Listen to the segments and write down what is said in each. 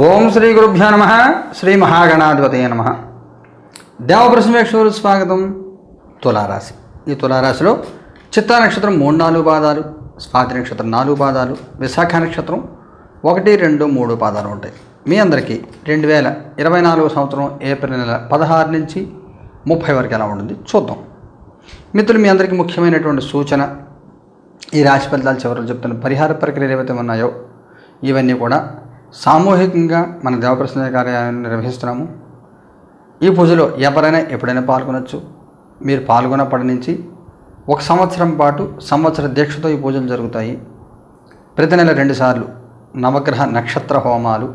ఓం శ్రీ గురుభ్యో నమ శ్రీ మహాగణాధిపతయ నమ. దేవప్రసమేశ్వరు స్వాగతం. తులారాశి. ఈ తులారాశిలో చిత్తా నక్షత్రం మూడు నాలుగు పాదాలు స్వాతి నక్షత్రం నాలుగు పాదాలు విశాఖ నక్షత్రం ఒకటి రెండు మూడు పాదాలు ఉంటాయి. మీ అందరికీ రెండు వేల ఇరవై నాలుగు సంవత్సరం ఏప్రిల్ నెల పదహారు నుంచి ముప్పై వరకు ఎలా ఉంటుంది? చూద్దాం. మిత్రులు మీ అందరికీ ముఖ్యమైనటువంటి సూచన ఈ రాశి ఫలితాలు చివరిలో చెప్తున్న పరిహార ప్రక్రియలు ఏవైతే ఉన్నాయో ఇవన్నీ కూడా సామూహికంగా మన దేవప్రసన్న కార్యాలయాన్ని నిర్వహిస్తున్నాము. ఈ పూజలో ఎవరైనా ఎప్పుడైనా పాల్గొనవచ్చు మీరు పాల్గొన్నప్పటి నుంచి ఒక సంవత్సరం పాటు సంవత్సర దీక్షతో ఈ పూజలు జరుగుతాయి. ప్రతి నెల రెండుసార్లు నవగ్రహ నక్షత్ర హోమాలు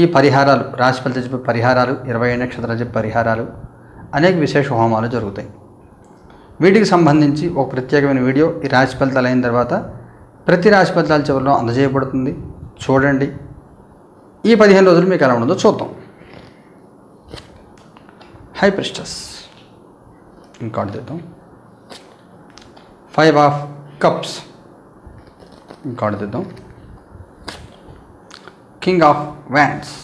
ఈ పరిహారాలు రాశిఫలిత చెప్పే పరిహారాలు ఇరవై ఏడు నక్షత్రాలు చెప్పే పరిహారాలు అనేక విశేష హోమాలు జరుగుతాయి. వీటికి సంబంధించి ఒక ప్రత్యేకమైన వీడియో ఈ రాశి ఫలితాలు అయిన తర్వాత ప్రతి రాశి ఫలితాల చివరిలో అందజేయబడుతుంది. చూడండి. ఈ పదిహేను రోజులు మీకు ఎలా ఉండదో చూద్దాం. హై ప్రిస్టస్ ఇంకోటి దిద్దాం ఫైవ్ ఆఫ్ కప్స్ ఇంకోటి తీద్దాం. కింగ్ ఆఫ్ వ్యాండ్స్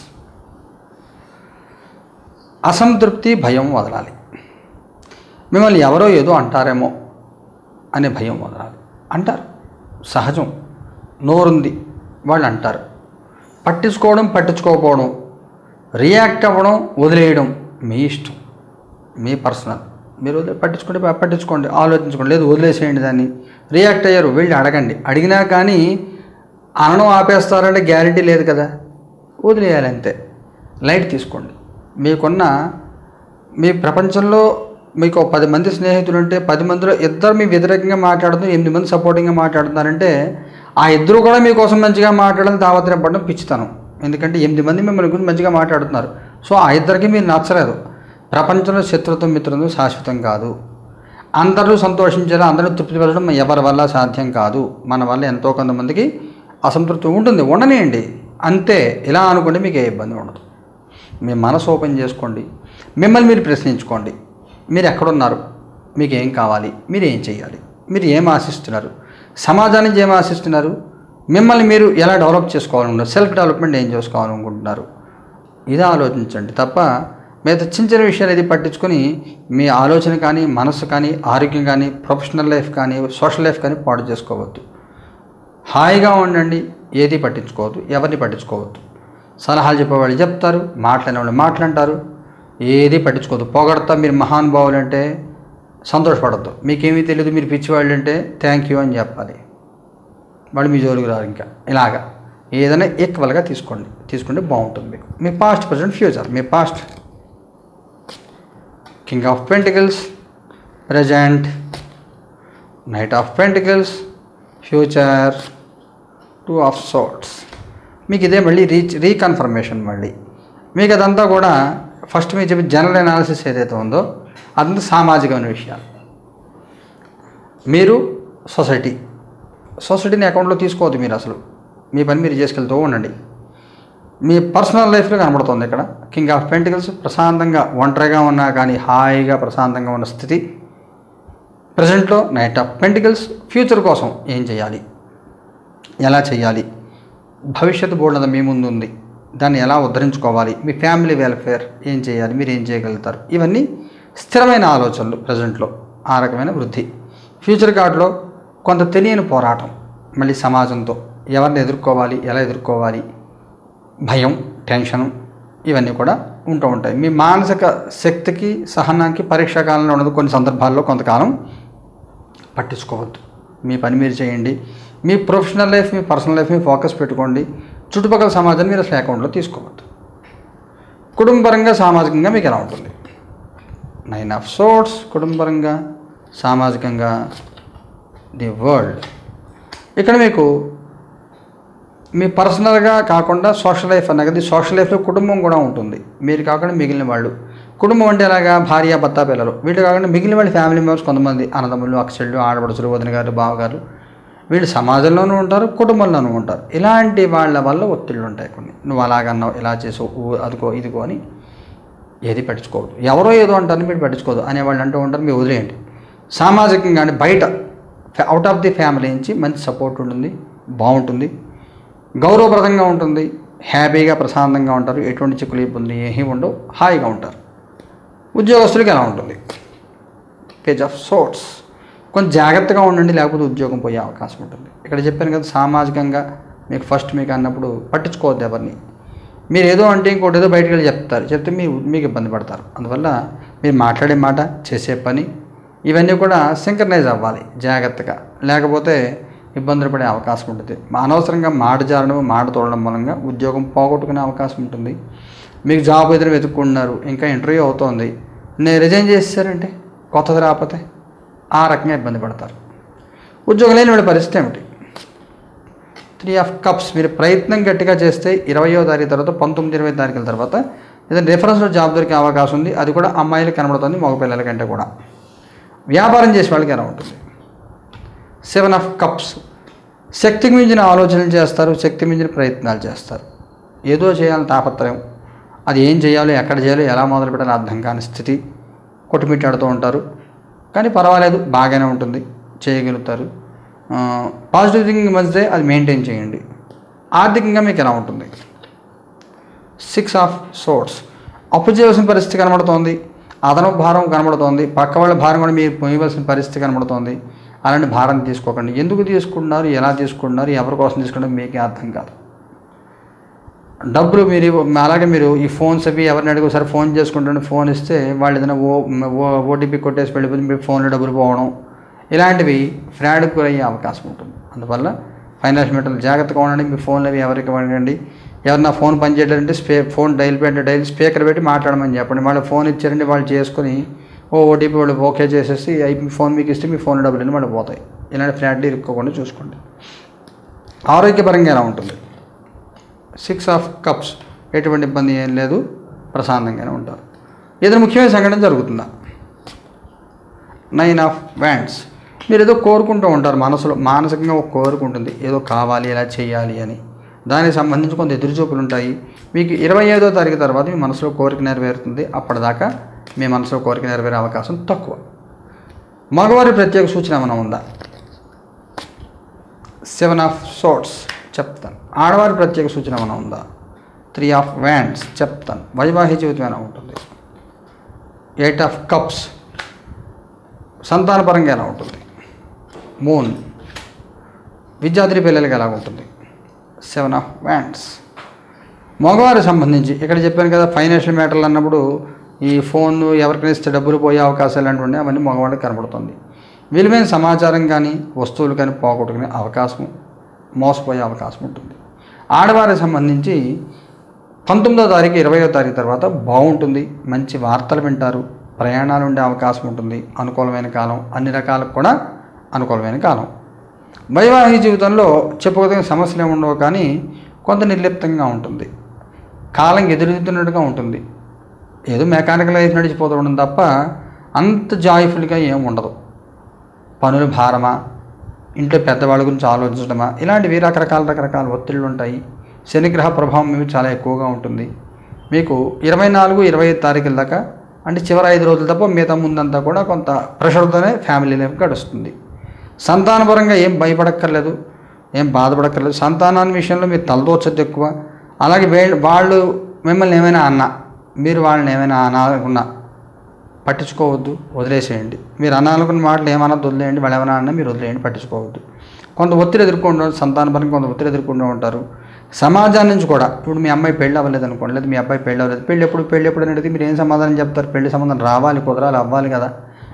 అసంతృప్తి భయం వదలాలి. మిమ్మల్ని ఎవరో ఏదో అంటారేమో అనే భయం వదలాలి. అంటారు. సహజం. నోరుంది. వాళ్ళు అంటారు పట్టించుకోవడం పట్టించుకోకపోవడం రియాక్ట్ అవ్వడం వదిలేయడం మీ ఇష్టం మీ పర్సనల్ మీరు వదిలే పట్టించుకోండి పట్టించుకోండి ఆలోచించుకోండి లేదు వదిలేసేయండి దాన్ని. రియాక్ట్ అయ్యారు వెళ్ళి అడగండి. అడిగినా కానీ అనడం ఆపేస్తారంటే గ్యారంటీ లేదు కదా. వదిలేయాలి అంతే. లైట్ తీసుకోండి. మీకున్న మీ ప్రపంచంలో మీకు పది మంది స్నేహితులు ఉంటే పది మందిలో ఇద్దరు మీ వ్యతిరేకంగా మాట్లాడుతున్నారు ఎనిమిది మంది సపోర్టింగ్గా మాట్లాడుతున్నారంటే ఆ ఇద్దరు కూడా మీకోసం మంచిగా మాట్లాడడం తావత్రపడడం పిచ్చితనం. ఎందుకంటే ఎనిమిది మంది మిమ్మల్ని గురించి మంచిగా మాట్లాడుతున్నారు. సో ఆ ఇద్దరికి మీరు నచ్చలేదు. ప్రపంచంలో శత్రుత్వం మిత్రుత్వం శాశ్వతం కాదు. అందరూ సంతోషించేలా అందరూ తృప్తిపరచడం ఎవరి వల్ల సాధ్యం కాదు. మన వల్ల ఎంతో కొంతమందికి అసంతృప్తి ఉంటుంది. ఉండనియండి. అంతే. ఇలా అనుకుంటే మీకు ఏ ఇబ్బంది ఉండదు. మీ మనసు ఓపెన్ చేసుకోండి. మిమ్మల్ని మీరు ప్రశ్నించుకోండి. మీరు ఎక్కడున్నారు? మీకు ఏం కావాలి? మీరు ఏం చేయాలి? మీరు ఏం ఆశిస్తున్నారు? సమాజానికి ఏం ఆశిస్తున్నారు? మిమ్మల్ని మీరు ఎలా డెవలప్ చేసుకోవాలనుకుంటున్నారు? సెల్ఫ్ డెవలప్మెంట్ ఏం చేసుకోవాలనుకుంటున్నారు? ఇది ఆలోచించండి. తప్ప మిగతా చిన్న చిన్న విషయాలు ఇది పట్టించుకొని మీ ఆలోచన కానీ మనసు కానీ ఆరోగ్యం కానీ ప్రొఫెషనల్ లైఫ్ కానీ సోషల్ లైఫ్ కానీ పాడు చేసుకోవద్దు. హాయిగా ఉండండి. ఏది పట్టించుకోవద్దు. ఎవరిని పట్టించుకోవద్దు. సలహాలు చెప్పేవాళ్ళు చెప్తారు. మాట్లాడిన వాళ్ళు మాట్లాంటారు ఏది పట్టించుకోవద్దు. పొగడతా మీరు మహానుభావులు అంటే సంతోషపడద్దు. మీకేమీ తెలియదు మీరు పిచ్చివాళ్ళు అంటే థ్యాంక్ యూ అని చెప్పాలి. వాళ్ళు మీ జోలికి రారు ఇంకా. ఇలాగా. ఏదైనా ఈక్వల్గా తీసుకోండి. తీసుకుంటే బాగుంటుంది. మీకు మీ past present future me past king of pentacles present knight of pentacles future two of swords మీకు ఇదే మళ్ళీ రీచ్ రీకన్ఫర్మేషన్ మళ్ళీ. మీకు అదంతా కూడా ఫస్ట్ మీరు చెప్పి జనరల్ అనాలిసిస్ ఏదైతే ఉందో అదంతా సామాజికమైన విషయాలు. మీరు సొసైటీ. సొసైటీని అకౌంట్లో తీసుకోవద్దు మీరు అసలు. మీ పని మీరు చేసుకెళ్తూ ఉండండి. మీ పర్సనల్ లైఫ్లో కనబడుతుంది ఇక్కడ. కింగ్ ఆఫ్ పెంటికల్స్ ప్రశాంతంగా ఒంటరిగా ఉన్నా కానీ హాయిగా ప్రశాంతంగా ఉన్న స్థితి. ప్రజెంట్లో నైట్ ఆఫ్ పెంటికల్స్ ఫ్యూచర్ కోసం ఏం చేయాలి? ఎలా చేయాలి? భవిష్యత్తు బోర్డు మీ ముందు ఉంది. దాన్ని ఎలా ఉద్ధరించుకోవాలి? మీ ఫ్యామిలీ వెల్ఫేర్ ఏం చేయాలి? మీరు ఏం చేయగలుగుతారు? ఇవన్నీ స్థిరమైన ఆలోచనలు ప్రజెంట్లో ఆ రకమైన వృద్ధి. ఫ్యూచర్ కార్డులో కొంత తెలియని పోరాటం. మళ్ళీ సమాజంతో ఎవరిని ఎదుర్కోవాలి ఎలా ఎదుర్కోవాలి? భయం టెన్షను ఇవన్నీ కూడా ఉంటూ ఉంటాయి. మీ మానసిక శక్తికి సహనానికి పరీక్షా కాలంలో ఉండదు కొన్ని సందర్భాల్లో కొంతకాలం పట్టించుకోవద్దు. మీ పని మీరు చేయండి. మీ ప్రొఫెషనల్ లైఫ్ మీ పర్సనల్ లైఫ్ మీ ఫోకస్ పెట్టుకోండి. చుట్టుపక్కల సమాజాన్ని మీరు అసలు అకౌంట్లో తీసుకోవద్దు. కుటుంబపరంగా సామాజికంగా మీకు ఎలా ఉంటుంది? నైన్ ఆఫ్ సోర్ట్స్ కుటుంబపరంగా సామాజికంగా ది వరల్డ్ ఇక్కడ మీకు మీ పర్సనల్గా కాకుండా సోషల్ లైఫ్ అన్నది. సోషల్ లైఫ్లో కుటుంబం కూడా ఉంటుంది. మీరు కాకుండా మిగిలిన వాళ్ళు. కుటుంబం అంటే ఎలాగా? భార్య భర్త పిల్లలు. వీళ్ళు కాకుండా మిగిలిన వాళ్ళ ఫ్యామిలీ మెంబర్స్ కొంతమంది. అన్నదమ్ములు అక్షళ్ళు ఆడబడుచులు వదిన గారు బావగారు. వీళ్ళు సమాజంలోనూ ఉంటారు కుటుంబంలోనూ ఉంటారు. ఇలాంటి వాళ్ళ వల్ల ఒత్తిళ్ళు ఉంటాయి కొన్ని. నువ్వు అలాగన్నావు ఇలా చేసావు ఊ, అదిగో ఇదిగో అని ఏది పట్టించుకోవద్దు ఎవరో ఏదో అంటారు మీరు పట్టించుకోవద్దు అనేవాళ్ళు అంటూ ఉంటారు మీరు వదిలేయండి. సామాజికంగా కానీ బయట అవుట్ ఆఫ్ ది ఫ్యామిలీ నుంచి మంచి సపోర్ట్ ఉంటుంది బాగుంటుంది గౌరవప్రదంగా ఉంటుంది హ్యాపీగా ప్రశాంతంగా ఉంటారు ఎటువంటి చిక్కులు ఇబ్బంది ఏమీ ఉండవు హాయిగా ఉంటారు. ఉద్యోగస్తులకి ఎలా ఉంటుంది? పేజ్ ఆఫ్ సోర్ట్స్ కొంచెం జాగ్రత్తగా ఉండండి లేకపోతే ఉద్యోగం పోయే అవకాశం ఉంటుంది. ఇక్కడ చెప్పాను కదా సామాజికంగా మీకు ఫస్ట్ మీకు అన్నప్పుడు పట్టించుకోవద్దు ఎవరిని. మీరు ఏదో అంటే ఇంకోటి ఏదో బయటకు వెళ్ళి చెప్తారు. చెప్తే మీ మీకు ఇబ్బంది పడతారు. అందువల్ల మీరు మాట్లాడే మాట చేసే పని ఇవన్నీ కూడా సింక్రనైజ్ అవ్వాలి జాగ్రత్తగా. లేకపోతే ఇబ్బందులు పడే అవకాశం ఉంటుంది. అనవసరంగా మాట జారడం మాట తోడడం మూలంగా ఉద్యోగం పోగొట్టుకునే అవకాశం ఉంటుంది. మీకు జాబ్ ఎదురు వెతుక్కుంటున్నారు ఇంకా ఇంటర్వ్యూ అవుతోంది. నేను రిజైన్ చేసేసారంటే కొత్తది రాకపోతే ఆ రకంగా ఇబ్బంది పడతారు. ఉద్యోగం లేని పరిస్థితి ఏమిటి? త్రీ ఆఫ్ కప్స్ మీరు ప్రయత్నం గట్టిగా చేస్తే ఇరవయో తారీఖు తర్వాత పంతొమ్మిది ఇరవై తారీఖుల తర్వాత ఏదైనా రిఫరెన్స్లో జాబ్ దొరికే అవకాశం ఉంది అది కూడా అమ్మాయిలు కనబడుతుంది మగపిల్లల కంటే కూడా. వ్యాపారం చేసే వాళ్ళకి ఎలా ఉంటుంది? సెవెన్ ఆఫ్ కప్స్ శక్తికి మించిన ఆలోచనలు చేస్తారు శక్తి మించిన ప్రయత్నాలు చేస్తారు. ఏదో చేయాలని తాపత్రయం. అది ఏం చేయాలో ఎక్కడ చేయాలో ఎలా మొదలు పెట్టాలో అర్థం కాని స్థితి. కొట్టుమిట్టాడుతూ ఉంటారు. కానీ పర్వాలేదు బాగానే ఉంటుంది. చేయగలుగుతారు. పాజిటివ్ థింకింగ్ మధ్య అది మెయింటైన్ చేయండి. ఆర్థికంగా మీకు ఎలా ఉంటుంది? సిక్స్ ఆఫ్ సోర్స్ అప్పు చేయవలసిన పరిస్థితి కనబడుతోంది. అదనపు భారం కనబడుతోంది. పక్క వాళ్ళ భారం కూడా మీరు పోయవలసిన పరిస్థితి కనబడుతోంది. అలాంటి భారం తీసుకోకండి. ఎందుకు తీసుకుంటున్నారు? ఎలా తీసుకుంటున్నారు? ఎవరి కోసం తీసుకుంటారు మీకే అర్థం కాదు. డబ్బులు మీరు అలాగే మీరు ఈ ఫోన్స్ అవి ఎవరిని అడిగి ఒకసారి ఫోన్ చేసుకుంటుంటే ఫోన్ ఇస్తే వాళ్ళు ఏదైనా ఓ ఓ- ఓటీపీ కొట్టేసి వెళ్ళిపోతే మీ ఫోన్లో డబ్బులు పోవడం ఇలాంటివి ఫ్రాడ్కి గురయ్యే అవకాశం ఉంటుంది. అందువల్ల ఫైనాన్షియల్ మెటల్ జాగ్రత్తగా ఉండండి. మీ ఫోన్లు అవి ఎవరికి అడగండి ఎవరన్నా ఫోన్ పనిచేయాలంటే స్పే ఫోన్ డైల్ పెట్టి డైల్ స్పీకర్ పెట్టి మాట్లాడమని చెప్పండి. వాళ్ళు ఫోన్ ఇచ్చారండి వాళ్ళు చేసుకుని ఓ ఓటీపీ వాళ్ళు ఓకే చేసేసి మీ ఫోన్ మీకు ఇస్తే మీ ఫోన్ డబ్బులు అన్నీ మళ్ళీ పోతాయి. ఇలాంటి ఫ్రాడ్ ఇరుక్కోకుండా చూసుకోండి. ఆరోగ్యపరంగా ఎలా ఉంటుంది? Six of cups. ఎటువంటి ఇబ్బంది ఏం లేదు. ప్రశాంతంగానే ఉంటారు. ఏదైనా ముఖ్యమైన సంఘటన జరుగుతుందా? నైన్ ఆఫ్ వ్యాండ్స్ మీరు ఏదో కోరుకుంటూ ఉంటారు మనసులో మానసికంగా ఒక కోరిక ఉంటుంది. ఏదో కావాలి ఇలా చేయాలి అని. దానికి సంబంధించి కొంత ఎదురుచూపులు ఉంటాయి. మీకు ఇరవై ఐదో తారీఖు తర్వాత మీ మనసులో కోరిక నెరవేరుతుంది. అప్పటిదాకా మీ మనసులో కోరిక నెరవేరే అవకాశం తక్కువ. మగవారి ప్రత్యేక సూచన ఏమైనా ఉందా? సెవెన్ ఆఫ్ షార్ట్స్ చెప్తాను. ఆడవారి ప్రత్యేక సూచన ఏమైనా ఉందా? త్రీ ఆఫ్ వ్యాండ్స్ చెప్తాను. వైవాహిక జీవితం ఎలా ఉంటుంది? ఎయిట్ ఆఫ్ కప్స్ సంతానపరంగా ఎలా ఉంటుంది? మూన్ విద్యార్థి పిల్లలకి ఎలా ఉంటుంది? సెవెన్ ఆఫ్ వ్యాండ్స్ మగవారికి సంబంధించి ఇక్కడ చెప్పాను కదా ఫైనాన్షియల్ మ్యాటర్లు అన్నప్పుడు ఈ ఫోన్ ఎవరికైనా ఇస్తే డబ్బులు పోయే అవకాశాలు లాంటివి అవన్నీ మగవాడికి కనబడుతుంది. విలువైన సమాచారం కానీ వస్తువులు కానీ పోగొట్టుకునే అవకాశం మోసపోయే అవకాశం ఉంటుంది. ఆడవారికి సంబంధించి పంతొమ్మిదో తారీఖు ఇరవయో తారీఖు తర్వాత బాగుంటుంది మంచి వార్తలు వింటారు ప్రయాణాలు ఉండే అవకాశం ఉంటుంది అనుకూలమైన కాలం అన్ని రకాలకు కూడా అనుకూలమైన కాలం. వైవాహిక జీవితంలో చెప్పుకోదగిన సమస్యలు ఏమి ఉండవు కానీ కొంత నిర్లిప్తంగా ఉంటుంది. కాలం ఎదురుతున్నట్టుగా ఉంటుంది. ఏదో మెకానికల్ లైఫ్ నడిచిపోతూ ఉండడం తప్ప అంత జాయ్ఫుల్గా ఏం ఉండదు. పనులు భారమా? ఇంట్లో పెద్దవాళ్ళ గురించి ఆలోచించడమా? ఇలాంటివి రకరకాల రకరకాల ఒత్తిళ్ళు ఉంటాయి. శనిగ్రహ ప్రభావం మీకు చాలా ఎక్కువగా ఉంటుంది. మీకు ఇరవై నాలుగు ఇరవై ఐదు తారీఖుల దాకా అంటే చివరి ఐదు రోజుల తప్ప మిగతా ముందంతా కూడా కొంత ప్రెషర్తోనే ఫ్యామిలీ లైఫ్ గడుస్తుంది. సంతానపరంగా ఏం భయపడక్కర్లేదు ఏం బాధపడక్కర్లేదు. సంతానాన్ని విషయంలో మీరు తలదోచద్దు ఎక్కువ. అలాగే వే వాళ్ళు మిమ్మల్ని ఏమైనా అన్నా మీరు వాళ్ళని ఏమైనా అనాలనుకున్నా పట్టించుకోవద్దు వదిలేసేయండి. మీరు అనాలనుకున్న మాటలు ఏమన్నా వదిలేయండి. వాళ్ళు ఏమైనా అన్నా మీరు వదిలేయండి పట్టించుకోవద్దు. కొంత ఒత్తిడి ఎదుర్కొంటూ సంతానపరంగా కొంత ఒత్తిడి ఎదుర్కొంటూ ఉంటారు. సమాజం నుంచి కూడా ఇప్పుడు మీ అమ్మాయి పెళ్ళి అవ్వలేదు అనుకోండి లేదు మీ అబ్బాయి పెళ్ళి అవ్వలేదు పెళ్ళి ఎప్పుడు పెళ్ళి ఎప్పుడు అనేది మీరు ఏం సమాధానం చెప్తారు? పెళ్ళి సంబంధం రావాలి కుదరాలి అవ్వాలి కదా.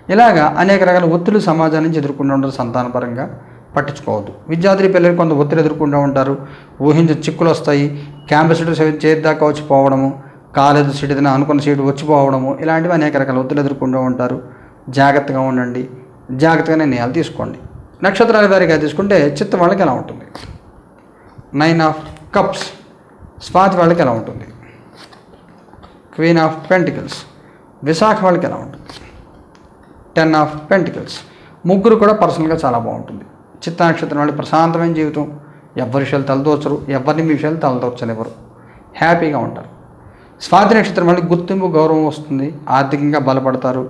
ఇలాగా అనేక రకాల ఒత్తిడి సమాజం నుంచి ఎదుర్కొంటూ ఉంటారు సంతానపరంగా. పట్టించుకోవద్దు. విద్యార్థి పిల్లలు కొంత ఒత్తిడి ఎదుర్కొంటూ ఉంటారు. ఊహించే చిక్కులు వస్తాయి. క్యాంపస్ చేద్దాకా వచ్చిపోవడము కాలేజ్ సీట్ ఏదైనా అనుకున్న సీటు వచ్చిపోవడము ఇలాంటివి అనేక రకాల ఒత్తిడి ఎదుర్కొంటూ ఉంటారు. జాగ్రత్తగా ఉండండి. జాగ్రత్తగా నిర్ణయాలు తీసుకోండి. నక్షత్రాల వారిగా తీసుకుంటే చిత్త వాళ్ళకి ఎలా ఉంటుంది? Nine of cups. స్వాతి వాళ్ళకి ఎలా ఉంటుంది? Queen of pentacles. విశాఖ వాళ్ళకి ఎలా ఉంటుంది? టెన్ ఆఫ్ పెంటికల్స్ ముగ్గురు కూడా పర్సనల్గా చాలా బాగుంటుంది. చిత్త నక్షత్రం వాళ్ళు ప్రశాంతమైన జీవితం. ఎవరి విషయాలు తలదోచరు ఎవరిని మీ విషయాలు తలదోచనివ్వరు హ్యాపీగా ఉంటారు. స్వాతి నక్షత్రం వాళ్ళకి గుర్తింపు గౌరవం వస్తుంది. ఆర్థికంగా బలపడతారు.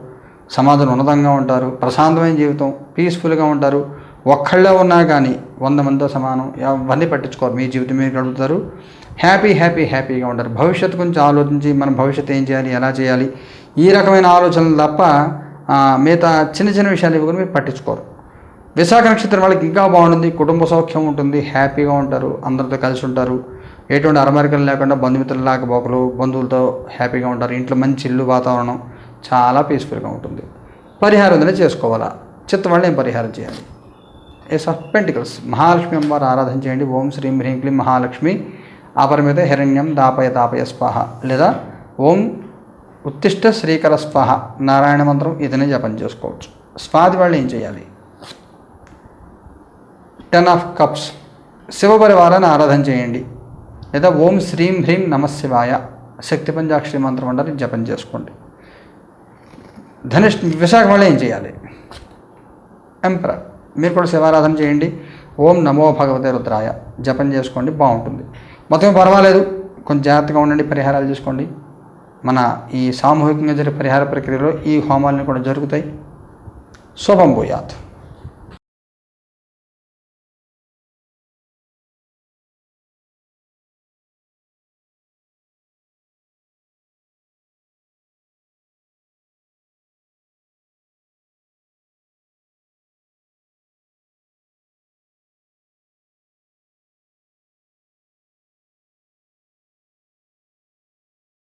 సమాజంలో ఉన్నతంగా ఉంటారు. ప్రశాంతమైన జీవితం. పీస్ఫుల్గా ఉంటారు. ఒక్కళ్ళే ఉన్నా కానీ వంద మందితో సమానం. అవన్నీ పట్టించుకోరు. మీ జీవితం మీరు గడుపుతారు. హ్యాపీ హ్యాపీ హ్యాపీగా ఉంటారు. భవిష్యత్తు గురించి ఆలోచించి మన భవిష్యత్తు ఏం చేయాలి ఎలా చేయాలి? ఈ రకమైన ఆలోచనలు తప్ప మిగతా చిన్న చిన్న విషయాలు కూడా మీరు పట్టించుకోరు. విశాఖ నక్షత్రం వాళ్ళకి ఇంకా బాగుంటుంది కుటుంబ సౌఖ్యం ఉంటుంది హ్యాపీగా ఉంటారు అందరితో కలిసి ఉంటారు. ఎటువంటి అరమరికలు లేకుండా బంధుమిత్రులు లేకపోకలు బంధువులతో హ్యాపీగా ఉంటారు. ఇంట్లో మంచి ఇల్లు వాతావరణం చాలా పీస్ఫుల్గా ఉంటుంది. పరిహారం ఏదైనా చేసుకోవాలా? చిత్తం వాళ్ళు ఏం పరిహారం చేయాలి? ఎస్ ఆఫ్ పెంటికల్స్ మహాలక్ష్మి అమ్మవారు ఆరాధన చేయండి. ఓం శ్రీం హ్రీం క్లీం మహాలక్ష్మి. అపరిమిత హిరణ్యం దాపయ దాపయ స్వాహ లేదా ఓం ఉత్తిష్ట శ్రీకర స్వాహ నారాయణ మంత్రం ఇదనే జపం చేసుకోవచ్చు. స్వాది వాళ్ళు ఏం చేయాలి? టెన్ ఆఫ్ కప్స్ శివ పరివారాన్ని ఆరాధన చేయండి. లేదా ఓం శ్రీం హ్రీం నమశివాయ శక్తి పంచాక్షరి మంత్రం అంటారు జపం చేసుకోండి. ధనుష్ విశాఖ వాళ్ళు ఏం చేయాలి? ఎంపరర్ మీరు కూడా శివారాధన చేయండి. ఓం నమో భగవతే రుద్రాయ జపం చేసుకోండి బాగుంటుంది. మొత్తం పర్వాలేదు. కొంచెం జాగ్రత్తగా ఉండండి పరిహారాలు చేసుకోండి. మన ఈ సామూహికంగా జరిగే పరిహార ప్రక్రియలో ఈ హోమాలను కూడా జరుగుతాయి. శుభం భూయాత్.